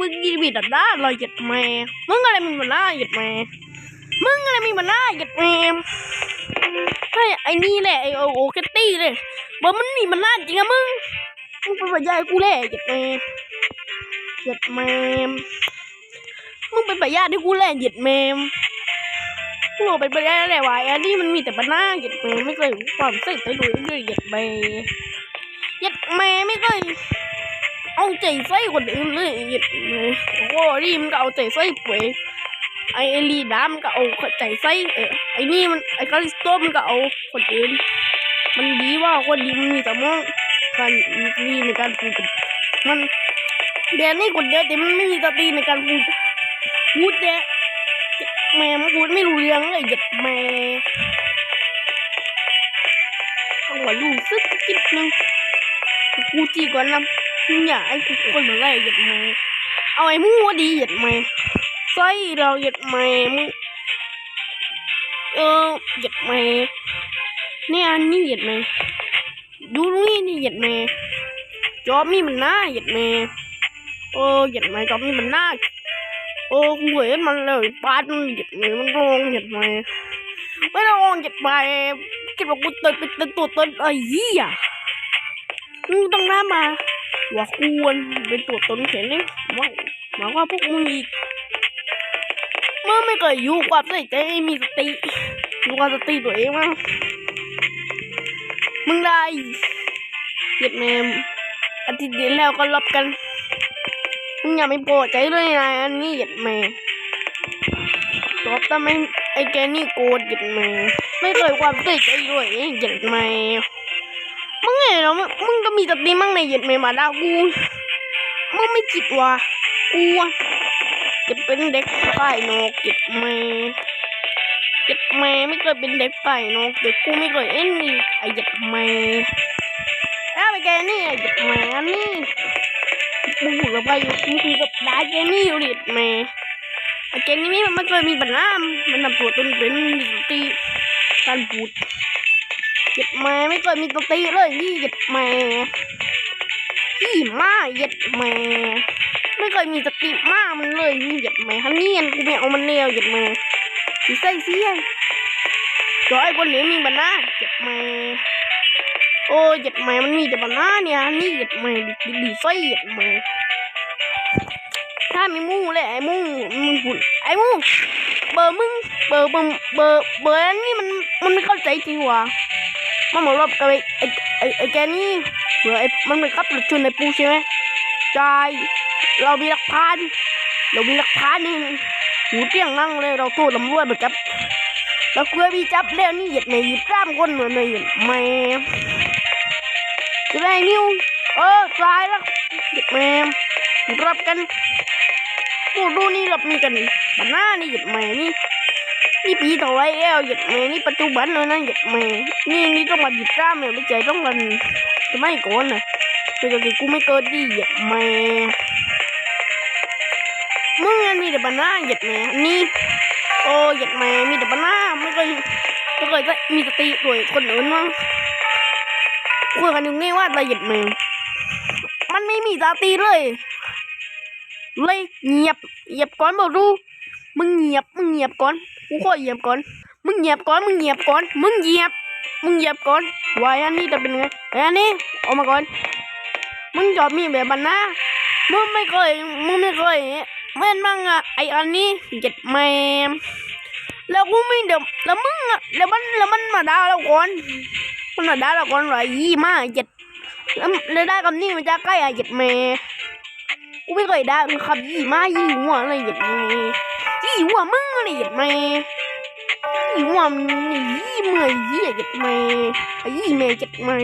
มึงยีบิดด้าเลยหยัดแม่มึงอะไรมีบันหน้าหยัดแม่มึงอะไรมีบันหน้าหยัดแม่เฮ้ไอ้นี่แหละไอ้โอโอเคตี้เลยบอกมันมีบันหน้าจริงอะมึงมึงเป็นปัญญากูแหละหยัดแม่หยัดแม่มึงเป็นปัญญาที่กูแหละหยัดแม่กูบอกเป็นปัญญาแหละวะไอ้นี่มันมีแต่บันหน้าหยัดแม่ไม่เคยความใส่ใจดูด้วยหยัดแม่หยัดแม่ไม่เคย เอาใจใส่คนอื่นเลยหยิบเลยโอ้โหนี่มันก็เอาใจใส่ป่วยไอ้ไอ้ลีดามันก็เอาใจใส่เออไอนี่มันไอคาริสโตมันก็เอาคนอื่น มันดีว่าคนดีมันมีแต่มองการมีในการพูดมันเดี๋ยวนี้คนเดียวแต่มันไม่มีสติในการพูดพูดเนี่ยแม่มันพูดไม่รู้เรื่องเลยหยิบแม่ต้องหัวลูกซึกคิดนึงกูจีก่อนนะ มึงอยากไอ้กูคนเหมือนไรหยัดมาเอาไอ้มึงว่าดีหยัดมาใส่เราหยัดมามึงเออหยัดมาเนี่ยอันนี้หยัดมาดูนี่นี่หยัดมาจอบนี่มันหน้าหยัดมาเออหยัดมาจอบนี่มันหน้าโอ้กูเห็นมันเลยปาดมันหยัดมามันร้องหยัดมาไม่ร้องหยัดมาคิดว่ากูเติร์นเป็นตัวเติร์นไอ้เหี้ยมึงต้องหน้ามา ว่าควรเป็นตัวตนเขียนนี่ว่าหมายว่าพวกมึงอีกเมื่อไม่เคยอยู่ความใส่ใจมีสติดูความสติตัวเองมั้งมึงได้เหยียดแมมอาทิตย์เดียวแล้วก็รับกันมึงอย่าไม่พอใจเลยนะอันนี้เหยียดแมมตอบแต่ไม่ไอแกนี่โกรธเหยียดแมมไม่เคยความใส่ใจด้วยเหยียดแม มึงไงเนาะมึงก็มีสติมั่งในเยียดเมมาดากูมึงไม่คิดว่ากูจะเป็นเด็กฝ่ายนอกเก็บแม่เก็บแม่ไม่เคยเป็นเด็กฝ่ายนอกเด็กกูไม่เคยเอ็นนี่ไอ้เหยียดแม่แล้วไปแกนี่ไอ้เหยียดแม่นนี้มึงหูกับไปอยู่มึงหูกับได้แกนี่อยู่เหยียดแม่ไอ้แกนี่มันไม่เคยมีปัญหามันนำตัวตนเป็นมีสติการพูด ยียดแม่ไม่เคยมีสติเลยนี่เหยียดแม่พี่มาเหยียดแม่ไม่เคยมีสติมากมันเลยนี่เหยียดแม่ฮันนี่ยันกูไม่เอามันเลี้ยวเหยียดแม่สีใส่เสียจอยคนนี้มีบันนาเหยียดแม่โอ้เหยียดแม่มันมีแต่บันหน้าเนี่ยฮันนี่เหยียดแม่ดิดิดิใส่เหยียดแม่ถ้ามีมูเลยไอ้มูมึงหุ่นไอ้มูเบอร์มึงเบอร์เบอร์เบอร์เบอร์อันนี้มันมันไม่เข้าใจจริงว่ะ มันบอกว่าไอ้ไอ้ไอ้ไอ้แกนี่เหมือนไอ้มันไปขับรถชนไอปูใช่ไหมใช่เรามีหลักฐานเรามีหลักฐานนี่หูเตี้ยงนั่งเลยเราโทษตำรวจไปจับเราเคยมีจับแล้วนี่เหยียดในหยิบตามคนเหมือนในเหยียดแม่จะได้นิวเออตายแล้วเหยียดแม่รับกันดูดูนี่รับมีกันบันหน้านี่เหยียดแม่นี่ นี่ปีเท่าไรแล้วหยัดแม่นี่ปัจจุบันเลยนะหยัดแม่นี่นี่ต้องมาหยิบกล้ามเลยไม่ใจต้องกันจะไม่ก่อนนะปกติกูไม่เกิดดีหยัดแม่มึงมันมีแต่ปัญหาหยัดแม่นี่โอ้หยัดแม่มีแต่ปัญหาไม่เคยไม่เคยจะมีสติด้วยคนอื่นมั้งคุยกันอยู่นี่ว่าอะไรหยัดแม่มันไม่มีสติเลยเลยเงียบเงียบก่อนบอกรู้มึงเงียบมึงเงียบก่อน กูขอเหยียบก่อน มึงเหยียบก่อน มึงเหยียบก่อน มึงเหยียบ มึงเหยียบก่อนวายอันนี้จะเป็นไงไอ้อันนี้ออกมาก่อน มึงจอบมีแบบบันนะ มึงไม่เคย มึงไม่เคยเม่นมั่งอะไออันนี้เจ็ดแมมแล้วกูไม่เดี๋ยวแล้วมึงอะแล้วมันแล้วมันมาด่าเราก่อน มันมาด่าเราก่อนว่ายี่มาเจ็ดแล้วแล้วได้คำนี้มันจะใกล้อะเจ็ดแม่กูไม่เคยได่ามึงคำยี่มายี่หัวอะไรเจ็ดแม่ยี่หัวมึง หยัดแม่ยี่หัวมึงนี่ยี่เมื่อยยี่หยัดแม่ไอยี่แม่หยัดแม่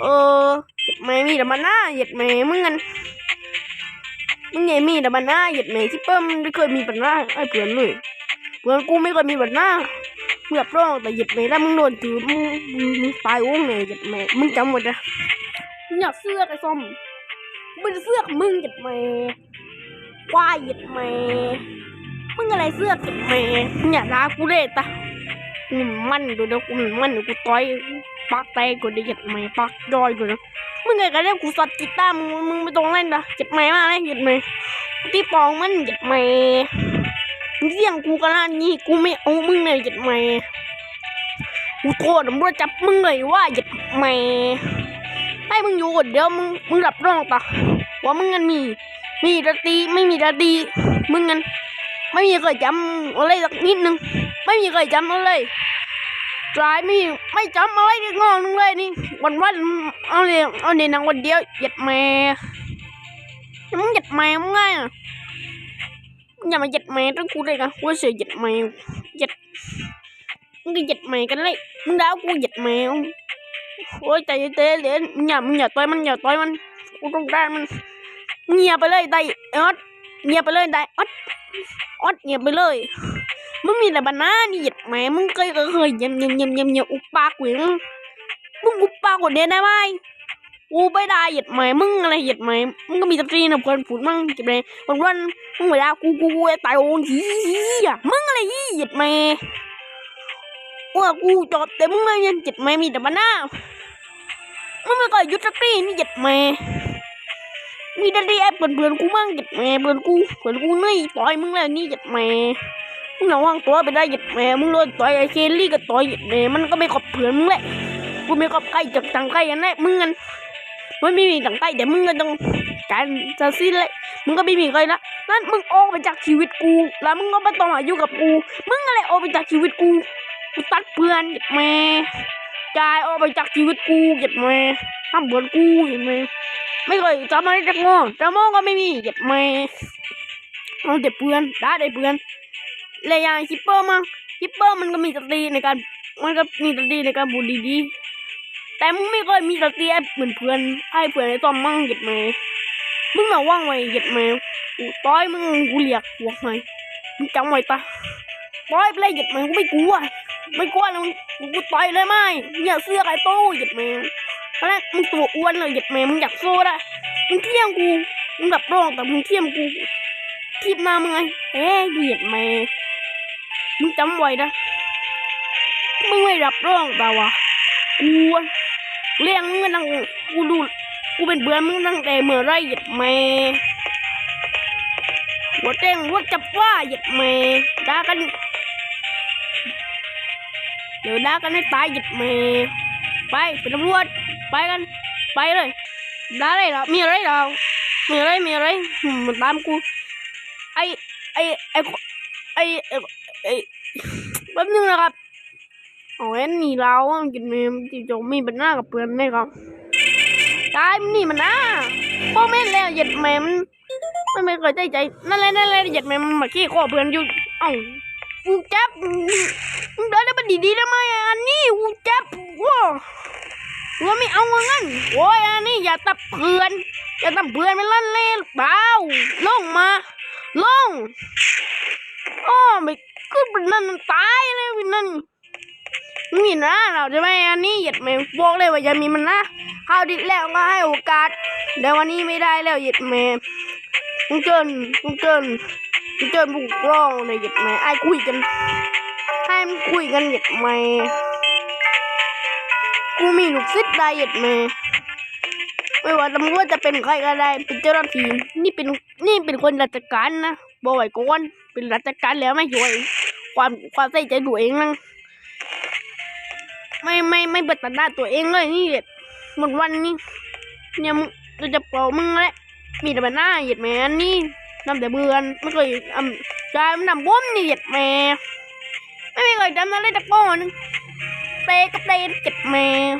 เออหยัดแม่มีแต่มันหน้าหยัดแม่มึงกันมึงไงมีแต่มันหน้าหยัดแม่ที่เปิ้มไม่เคยมีปัญหาไอ้เพื่อนเลยเพื่อนกูไม่เคยมีปัญหาเมื่อร้องแต่หยัดแม่แล้วมึงโดนถือมึงมึงตายโอ้แม่หยัดแม่มึงจำหมดนะมึงอยากเสื้อไอ้ส้มมึงเสื้อมึงหยัดแม่ควายหยัดแม่มึง อะไรเสื้อเก็บแม่มึงอย่าด่ากูเลยตะกูมันดูเดี๋ยวกูมันเดี๋ยวกูต่อยปากแตกกูได้ยัดแม่ปากย่อยกูนะมึงไงกันเนี่ยกูสัดกีตาร์มึงมึงไม่ต้องเล่นนะเจ็ดแม่มากเลยเจ็ดแม่ที่ปองมันเจ็ดแม่มึงเสี่ยงกูกันละนี่กูไม่เอามึงเลยเจ็ดแม่กูโทษตำรวจจับมึงเลยว่าเจ็ดแม่ให้มึงอยู่คนเดียวมึงมึงรับรองปะว่ามึงกันมี มีดนตรีไม่มีดนตรีมึงกัน ไม่มีใครจำอะไรสักนิดนึง ไม่มีใครจำอะไรกลายไม่มีไม่จำอะไรงองนึงเลยนี่วันวันๆเอาเนี่ยเอาเนี่ยนางวันเดียวเหยียดแม่มึงเหยียดแม่มึงไงอะอย่ามาเหยียดแม่ต้องกูเลยกันกูเสียเหยียดแม่เหยียดมึงก็เหยียดแม่กันเลยมึงด่ากูเหยียดแม่โอ้ยใจเต้เดี๋ยวมึงอย่ามึงอย่าต่อยมันอย่าต่อยมันกูต้องได้มันเงียบไปเลยได้ออด เงียบไปเลยได้อดอดเงียบไปเลยมึงมีแต่บานานี่หยียดแหมมึงเคยเคยเคยเยี่ยมเยี่ยมเยี่ยมเยี่ยมเยี่ยมอุปปากกูมึงมึงอุปปากกูเดียได้ไหมกูไม่ได้หยียดแหมมึงอะไรหยียดแหมมึงก็มีตะตีนะเพื่อนพูดมั่งเจ็บเลยวันวันมึงเวลากูกูกูไอ้ตายโอนทีอะมึงอะไรเหยียดแหมว่ากูจอดแต่มึงเลยยังหยียดแหมมีแต่บานามึงไม่เคยหยุดสักทีนี่หยียดแหม มีดันดีแอปเพื่อนๆกูมั่งหยัดแม่เพื่อนกูเพื่อนกูเนี่ยต่อยมึงแล้วนี่หยัดแม่มึงระวังตัวไปได้หยัดแม่มึงโดนต่อยไอ้เคลลี่ก็ต่อยหยัดแม่มันก็ไม่ขอบเพื่อนมึงแหละกูไม่ขอบใกล้จากทางใกล้อันนั้นมึงกันมันไม่มีทางใกล้แต่มึงก็ต้องการจะสิ้นเลยมึงก็ไม่มีใครละนั่นมึงออกไปจากชีวิตกู แล้วมึงก็ไม่ต้องมายู่กับกู มึงอะไรออกไปจากชีวิตกูกูตัดเพื่อนหยัดแม่กายออกไปจากชีวิตกูหยัดแม่ทำเพื่อนกูหยัดแม่ ไม่เคยจำอะไรจากง่แต่โม่ก็ไม่มีเหยียดไม่เอาแต่เพื่อนได้ได้เพื่อนเลยอย่างฮิปเปอร์มั้งฮิปเปอร์มันก็มีสติในการ มันก็มีสติในการบูลดีๆแต่มึงไม่เคยมีสติเหมือนเพื่อนให้เพื่อนไอ้ตอมมั่งเหยียดไม่มึงมาว่างไว้เหยียดไม่กูต้อยมึงกูเรียกหัวไงมึงจำไว้ปะต้อยไปเลยเหยียดไม่กูไม่กลัวไม่กลัวเลยมึงกูต่อยเลยไหมอย่าเสื้อไอ้โต้เหยียดไม่ ตอนแรกมึงตัวอ้วนเลยหยียดแม่มึงอยากโซ่ได้มึงเที่ยงกูมึงแบบร้องแต่มึงเที่ยงกูทีบหน้ามึงไงเอ๊ะเหยียดแม่มึงจำไว้นะมึงไม่รับร้องแต่ว่ากูเลี้ยงมึงมาตั้งกูดูกูเป็นเบื่อมึงตั้งแต่เมื่อไรหยียดแม่หัวเต้งหัวจับว่าหยียดแม่ด่ากันเดี๋ยวด่ากันให้ตายหยียดแม่ไปเป็นตำรวจ ไปกัน ไปเลย ได้เลยเรอมีอะไรเรอมีอะไร มีอะไรมันตามกูไอไอไอไอไอไอแป๊บนึงนะครับโอ้ยนี่เราอะกินเมมที่จะมีปัญหากับเพื่อนไหมครับตายมันนี่มันนะพ่อแม่แล้วเหยียดแม่มันมันไม่เคยใจใจ นั่นแหละนั่นแหละเหยียดแม่มันมาขี้ข้อเพื่อนอยู่เอ้ากูจับมึงเดินได้มันดีๆได้ไหมอันนี้กูจับว้า ว่าไม่เอาเงินโอ้ยอันนี้อย่าตับเพื่อน อย่าตับเพื่อนไม่ลั่นเล่เปล่าลงมาลงอ้อไม่ก็เป็นนั่นมันตายเลยเป็นนั่นมีนะเราจะไม่อันนี้เหยียดแมวบอกเลยว่าอย่ามีมันนะข้าวดิแล้วก็ให้โอกาสแต่วันนี้ไม่ได้แล้วเหยียดแมวมึงเจินมึงเจินมึงเจินบุกร้องเลยเหยียดแมวไอ้คุยกันให้มันคุยกันเหยียดแมว กูมีลูกศิษย์ได้เหยียดแม่ไม่ว่าตำรวจจะเป็นใครก็ได้เป็นเจ้าหน้าที่นี่เป็นนี่เป็นคนราชการนะบอกไว้ก่อนเป็นราชการแล้วไม่ช่วย ความความใส่ใจตัวเองนะไม่ไม่ไม่เปิดตัดหน้าตัวเองเลยนี่เหยียดหมดวันนี้เนี่ยมึงเราจะเป่ามึงแหละมีแต่ใบหน้าเหยียดแม่อันนี่นำแต่เบือนไม่เคยทำการมันทำบ้มนี่เหยียดแม่ไม่เคยทำอะไรจากป้อนง เตะก็เตะเจ็บแมว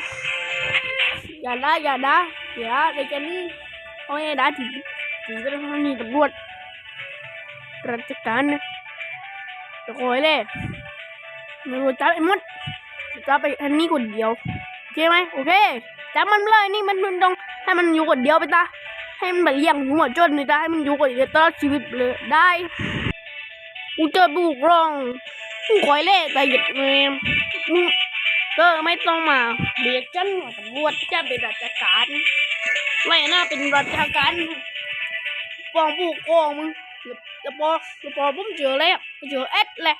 อย่าด่าอย่าด่าอย่าเด็กนี่โอ้ยด่าถึงถึงจะทำนี่ตำรวจราชการนะจะคอยเลยไม่รู้จับไอ้มดจับไปอันนี้คนเดียวโอเคไหมโอเคจับมันเลยนี่มันมันต้องให้มันอยู่คนเดียวไปตาให้มันแบบเลี้ยงหัวจนเลยตาให้มันอยู่คนเดียวตลอดชีวิตเลยได้กูเจอบุกร้องกูคอยเล่แต่หยุดแมมึง ก็ไม่ต้องมาเรียกฉันว่าตำรวจจะเป็นราชการไม่น่าเป็นราชการฟองผู้กองมึงจะพอจะพอผมเจอแล้วเจอเอสแหละ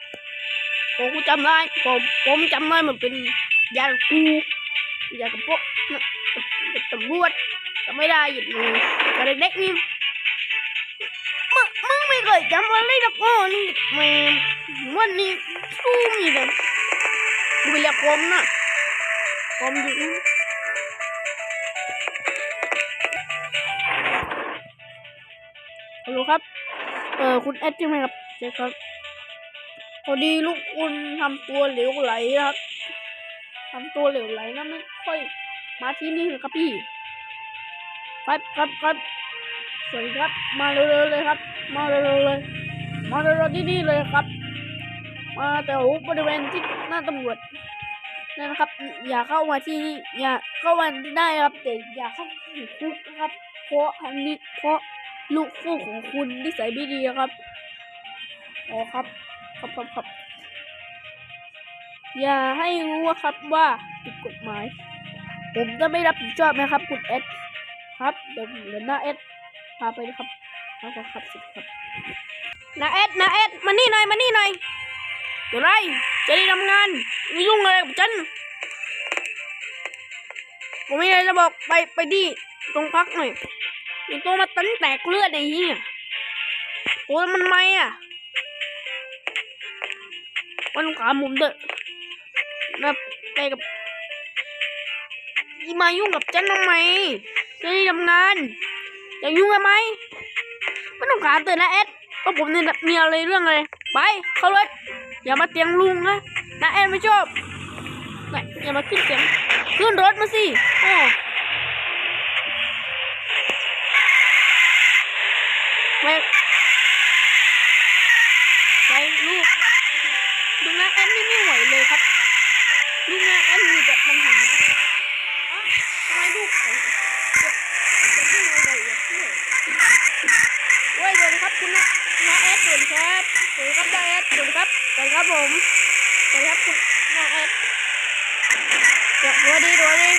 พอกูจำได้พอผมจำได้มันเป็นยากูยากับพวกนตำรวจก็ไม่ได้หยุดมือแต่เด็กๆนี่มึงมึงไม่เคยจำอะไรหรอกอ๋อนี่แม่วันนี้สู้มีแต่ ดูไปเรียกผมนะผมอยู่ฮัลโหลครับ เออคุณแอดใช่ไหมครับใช่ครับพอดีลูกคุณทำตัวเหลวไหลนะครับทำตัวเหลวไหลนะไม่ค่อยมาที่นี่เลยครับพี่ครับครับครับสวัสดีครับ มาเร็วๆเลยครับ มาเร็วๆเลย มาเร็วๆที่นี่เลยครับ มาแต่โอ้บริเวณที่หน้าตำรวจ นั่นนะครับ อย่าเข้ามาที่นี่ อย่าเข้ามาที่ได้ครับแต่อย่าเข้าถึงคุกนะครับ เพราะอันนี้เพราะลูกคู่ของคุณนิสัยไม่ดีครับอ๋อครับ ครับครับครับอย่าให้รู้ว่าครับว่าผิดกฎหมาย ผมจะไม่รับผิดชอบนะครับ คุณเอสครับเดี๋ยวเดี๋ยวหน้าเอสพาไปนะครับครับครับครับครับนาเอสนาเอสมานี่หน่อยมานี่หน่อยเดี๋ยวไร จะได้ทำงานไม่ยุ่งอะไรกับฉันผมมีอะไรจะบอกไปไปที่ตรงพักหน่อยมีตัวมาตั้งแตกเลือดไอ้เหี้ยโอ้มันไม่อะมันขามุมเด้อนะไปกับยี่มายุ่งกับฉันทำไมจะได้ทำงานอย่ายุ่งกันไหมไม่ต้องขาเตือนนะเอ็ดเพราะผมเนี่ยมีอะไรเรื่องอะไรไป เข้ารถ อย่ามาเตียงลุงนะนะเอ็ดไม่ชอบไหนอย่ามาขึ้นเตียงขึ้นรถมาสิโอ้ไปไปลูกดูนะแอนนี่ไม่ไหวเลยครับดูนะแอนมีแต่ปัญหาอะทำไมลูกของจะจะยิ่งอะไรอย่างเงี้ยโอ้ยสวัสดีครับคุณนะ นะแอดสวัสดีครับสวัสดีครับนะแอดสวัสดีครับสวัสดีครับผมสวัสดีครับคุณนะแอดสวัสดีสวัสดี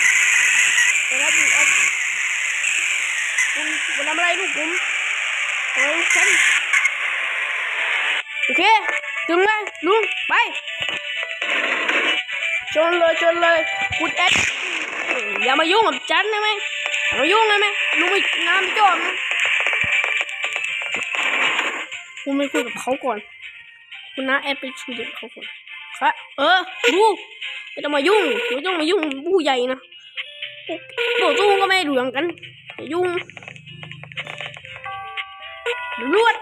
สวัสดีครับคุณแอดคุณคุณทำอะไรลูกผมโอ้ยฉันโอเคถึงเลยลุงไปชนเลยชนเลยคุณแอดอย่ามายุ่งกับฉันได้ไหมอย่ามายุ่งได้ไหมลุงไม่งานไม่จบนะ คุณไม่คุยกับเขาก่อน คุณน้าแอดไปคุยกับเขาก่อนครับเออดูไม่ต้องมายุ่งไม่ต้องมายุ่งผู้ใหญ่นะพวกตัวสู้ก็ไม่ดูอย่างกันอย่ายุ่งรวด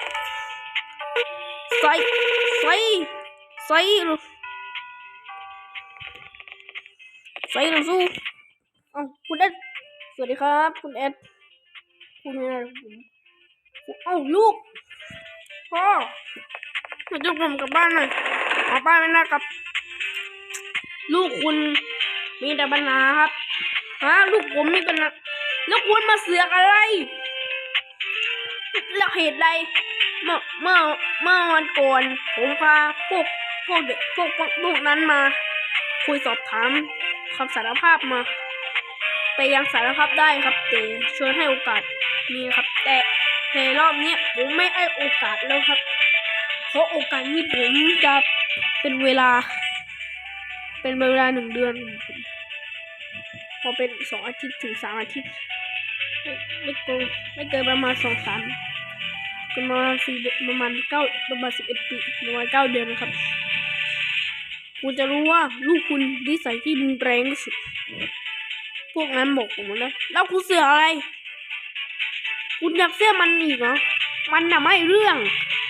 ใส่ใส่ใส่ลูกใส่ลูกสู้เอ้าคุณเอ็ดสวัสดีครับ คุณเอ็ดคุณอะไรผมเอ้าลูก พ่อมาจุกผมกลับบ้านหน่อยขอบ้านไม่ได้ครับ ลูกคุณมีแต่ปัญหาครับฮะลูกผมมีปัญหาแล้วคุณมาเสือกอะไรแล้วเหตุใดเมื่อเมื่อเมื่อวันก่อนผมพาพวกพวกเด็กพวกพวกพวกนั้นมา คุยสอบถามคำสารภาพมาแต่ยังสารภาพได้ครับแต่ชวนให้โอกาสนี้ครับแต่ แต่รอบนี้ผมไม่ให้โอกาสแล้วครับ เพราะโอกาสนี้ผมจะเป็นเวลา เป็นเวลาหนึ่งเดือน พอเป็นสองอาทิตย์ถึงสามอาทิตย์ไม่เกินไม่เกินประมาณสองสามประมาณสี่ประมาณเก้าประมาณสิบเอ็ดปีประมาณเก้าเดือนนะครับ คุณจะรู้ว่าลูกคุณนิสัยที่รุนแรงที่สุด พวกนั้นบอกผมนะแล้วคุณเสืออะไร คุณอยากเสื้อมันอีกเหรอ มันน่ะไม่เรื่อง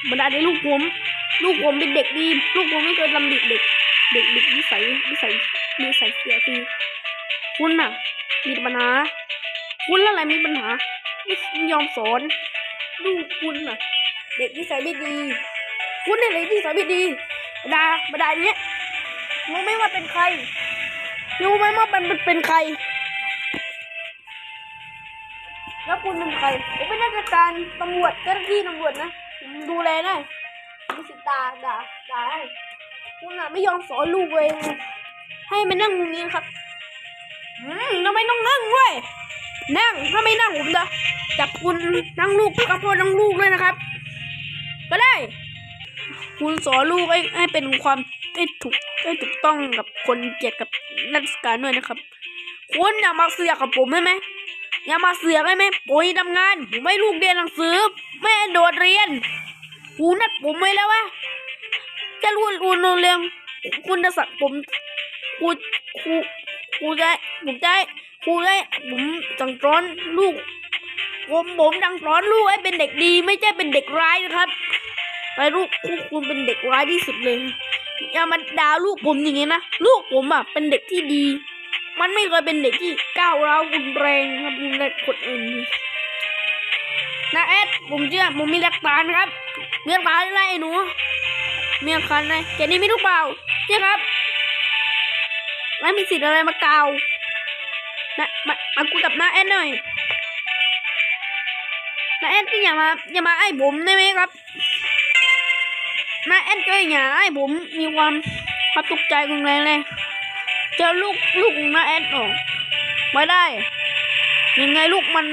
บรรดาในลูกผม ลูกผมเป็นเด็กดี ลูกผมไม่เคยทำด็กเด็ก เด็กเด็กนิสัยนิสัยนิสัยเสียทีคุณน่ะ มีปัญหา คุณล้วอะไรมีปัญหา ไม่ยอมสอน ลูกคุณน่ะ เด็กนิสัยไม่ดี คุณเนี่ยเด็กนิสัยไม่ดีบรรดาบรรดาเนี้ยรู้ไหมว่าเป็นใคร รู้ไหมว่ามันเป็นเป็นใคร แล้วคุณเป็นใครผมเป็นราชการตำรวจเจ้าหน้าที่ตำรวจนะดูแลได้มีสิทธิ์ด่าด่าด่าให้คุณน่ะไม่ยอมสอนลูกเลยไงให้มันนั่งตรงนี้ครับอืมทำไมต้องนั่งด้วยนั่งถ้าไม่นั่งผมจะจับคุณนั่งลูกกับพ่อนั่งลูกเลยนะครับ ก็ได้ คุณสอนลูกให้ให้เป็นความให้ถูกให้ถูกต้องกับคนเกียรติกับราชการด้วยนะครับ คุณอย่ามาเสือกกับผมได้ไหม อย่ามาเสือกได้ไหมผมทำงานผมไม่ลูกเรียนหนังสือแม่โดดเรียนคูนัดผมไว้แล้วว่าจะรู้รู้โรงเรียนคุณจะสั่งผมครูครูครูจะให้ผมจะให้ครูจะให้ผมสั่งสอนลูกผมผมสั่งสอนลูกให้เป็นเด็กดี ไม่ใช่เป็นเด็กร้ายนะครับแต่ลูกคูคุณเป็นเด็กร้ายที่สุดเลยอย่ามาด่าลูกผมอย่างนี้นะลูกผมอะเป็นเด็กที่ดี มันไม่เคยเป็นเด็กที่ก้าวร้าวรุนแรงครับรุนแรงคนอื่นนะเอ็ดผมเชื่อผมมีหลักฐานครับมีหลักฐานอะไรไอ้หนูมีหลักฐานอะไรแกนี่ไม่รู้เปล่าใช่ครับแล้วมีสิทธิ์อะไรมากล่าวนะมามาคุยกับน้าแอดหน่อยน้าแอดก็อย่ามาอย่ามาไอ้ผมได้ไหมครับน้าแอนก็อย่าให้ผมมีความความตกใจรุนแรงเลย เจอลูกลูกน้าแอนออกไม่ได้ ยังไงลูกมัน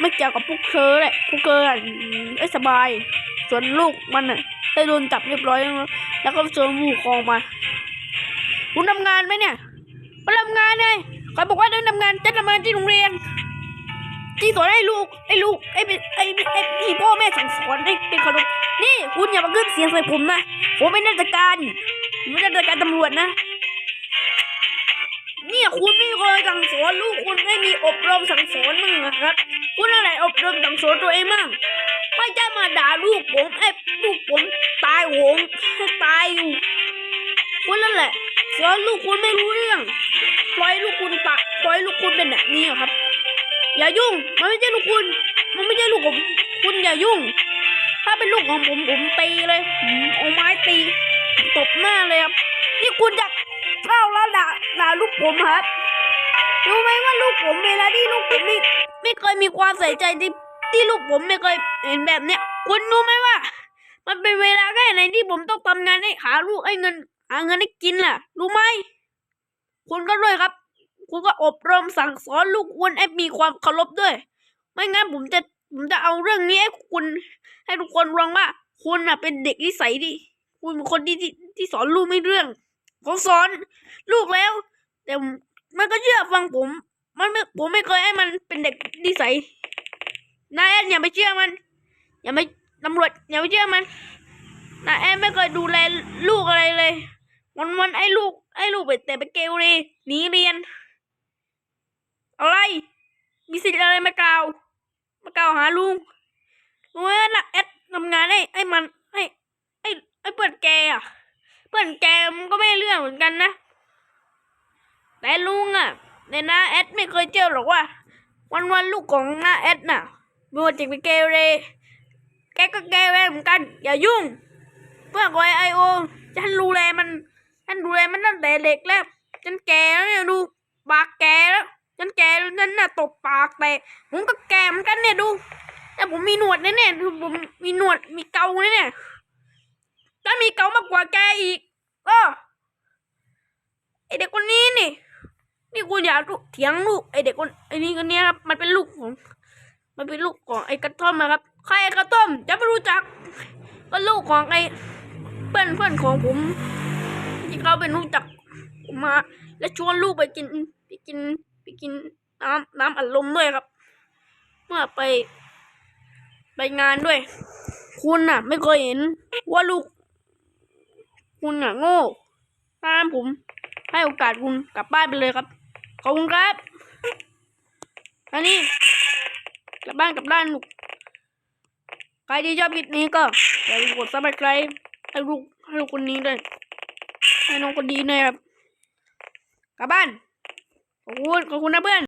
ไม่เกี่ยวกับพวกเธอแหละพวกเธอไอ้สบาย ส่วนลูกมันน่ะได้โดนจับเรียบร้อยแล้วแล้วก็เจอผู้คองมาคุณทำงานไหมเนี่ยมาทำงานไงใครบอกว่าเดินทำงานจะทำงานที่โรงเรียนที่สอนให้ลูกไอ้ลูกไอ้ไอ้ไอ้ที่พ่อแม่สั่งสอนให้เป็นขนมนี่คุณอย่ามาขึ้นเสียงใส่ผมนะผมเป็นราชการผมเป็นราชการตำรวจนะ เนี่ยคุณไม่เคยสั่งสอนลูกคุณไม่มีอบรมสั่งสอนมึงนะครับ คุณอะไรอบรมสั่งสอนตัวเองมั่งไม่ใช่มาด่าลูกผมไอ้ลูกผมตายโหงให้ตายอยู่คุณนั่นแหละสอนลูกคุณไม่รู้เรื่องปล่อยลูกคุณตะปล่อยลูกคุณเป็นแบบนี้ครับ อย่ายุ่ง มันไม่ใช่ลูกคุณ มันไม่ใช่ลูกผมคุณอย่ายุ่ง ถ้าเป็นลูกของผมผมตีเลยผมเอาไม้ตีตบหน้าเลยครับนี่คุณจะ แล้วด่าลูกผมครับรู้ไหมว่าลูกผมเวลาที่ลูกผมไม่ไม่เคยมีความใส่ใจที่ที่ลูกผมไม่เคยเห็นแบบเนี้ยคุณรู้ไหมว่า มันเป็นเวลาแค่ไหนที่ผมต้องทำงานให้หาลูกให้เงิน หาเงินให้กินล่ะ รู้ไหมคุณก็ด้วยครับ คุณก็อบรมสั่งสอนลูกคุณให้มีความเคารพด้วย ไม่งั้นผมจะผมจะเอาเรื่องนี้ให้คุณ ให้ทุกคนรู้ว่า คุณน่ะ เป็นเด็กนิสัยดีคุณเป็นคนที่ที่ที่สอนลูกไม่เรื่องผมสอน ลูกแล้ว แต่มันก็เชื่อฟังผม มันไม่ผมไม่เคยให้มันเป็นเด็กนิสัยนายแอนอย่าไปเชื่อมัน อย่าไปตำรวจอย่าไปเชื่อมันนายแอนไม่เคยดูแลลูกอะไรเลยวันวันไอ้ลูกไอ้ลูกไปแต่ไปเกลเลยหนีเรียน อะไร มีสิทธิ์อะไรมากล่าวมากล่าวหาลุงลุงว่าน่ะแอดทำงานให้ให้มันให้ให้ให้เพื่อนแกอะเพื่อนแกมันก็ไม่เรื่องเหมือนกันนะ แต่ลุงอะในหน้าแอดไม่เคยเจอหรอกว่า วันวันลูกของหน้าแอดน่ะไม่ว่าจะไปเกเรแกก็เกเรเหมือนกัน อย่ายุ่ง เพื่อนของไอโอฉันดูแลมันฉันดูแลมันตั้งแต่เด็กแล้วฉันแกแล้วเนี่ยดูปากแกแล้วฉันแกแล้วฉันน่ะตบปากแต่ผมก็แกเหมือนกันเนี่ยดู แต่ผมมีหนวดแน่ๆดูผมมีหนวดมีเกาแน่ๆถ้ามีเกามากกว่าแกอีกเออไอเด็กคนนี้นี่ นี่กูอยากเถียงลูกไอเด็กคนไอนี่คนนี้ครับมันเป็นลูกของ มันเป็นลูกของไอกระท่อมนะครับ ใครไอกระท่อมจะไม่รู้จัก ก็ลูกของไอเพื่อนเพื่อนของผม ที่เขาเป็นรู้จักผมมา และชวนลูกไปกินไปกินไปกินน้ำน้ำอัดลมด้วยครับ เมื่อไป ไปงานด้วย คุณน่ะ ไม่เคยเห็นว่าลูก คุณน่ะ โง่ตามผมให้โอกาสคุณกลับบ้านไปเลยครับ ขอบคุณครับอันนี้กลับบ้านกลับด้านลูกใครที่ชอบคลิปนี้ก็อย่าลืมกดซับสไครต์ให้ลูกให้ลูกคนนี้ด้วยให้น้องคนดีหน่อยครับกลับบ้านขอบคุณขอบคุณนะเพื่อน